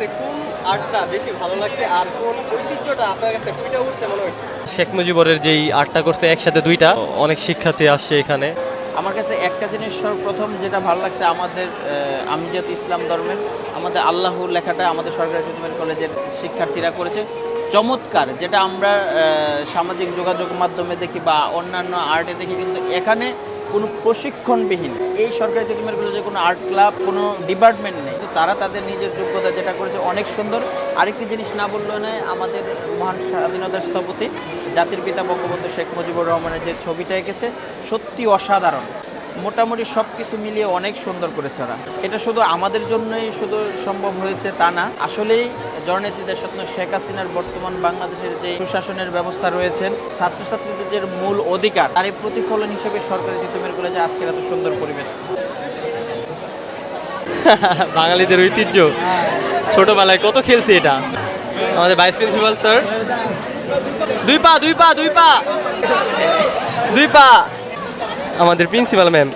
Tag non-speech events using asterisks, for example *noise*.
কাছে কোন আর্টটা বেশি ভালো লাগছে আর কোন ঐতিহ্যটা আপনার কাছে ফুটে উঠছে মনে হচ্ছে? শেখ মুজিবরের যেই আর্টটা করছে একসাথে দুইটা অনেক শিক্ষার্থী আসছে এখানে। আমার কাছে একটা জিনিস সর্বপ্রথম যেটা ভালো লাগছে আমাদের আমি যেহেতু ইসলাম ধর্মের আমাদের আল্লাহর লেখাটা আমাদের সরকারি চিন্তামের কলেজের শিক্ষার্থীরা করেছে। চমৎকার যেটা আমরা সামাজিক যোগাযোগ মাধ্যমে দেখি বা অন্যান্য আর্টে দেখি কিন্তু এখানে কোনো প্রশিক্ষণবিহীন। এই সরকারি চিন্তামের কলেজে কোনো আর্ট ক্লাব কোনো ডিপার্টমেন্ট নেই। তারা তাদের নিজের যোগ্যতা যেটা করেছে অনেক সুন্দর। আরেকটি জিনিস না বললেও নয়, আমাদের মহান স্বাধীনতার স্থপতি, জাতির পিতা বঙ্গবন্ধু শেখ মুজিবুর রহমানের যে ছবিটা এঁকেছে, সত্যি অসাধারণ। মোটামুটি সব কিছু মিলিয়ে অনেক সুন্দর করেছে ওরা। এটা শুধু আমাদের জন্যই শুধু সম্ভব হয়েছে তা না, আসলেই জননেত্রী দেশরত্ন শেখ হাসিনার বর্তমান বাংলাদেশের যে সুশাসনের ব্যবস্থা রয়েছেন ছাত্রছাত্রীদের যে মূল অধিকার তার প্রতিফলন হিসেবে সরকারি তিতুমের কলেজে আজকের এত সুন্দর পরিবেশ। *laughs* বাঙালিদের ঐতিহ্য। ছোটবেলায় কত খেলছি এটা। আমাদের ভাইস প্রিন্সিপাল স্যার দুই পা দুই পা দুই পা। দুই পা। আমাদের প্রিন্সিপাল ম্যাম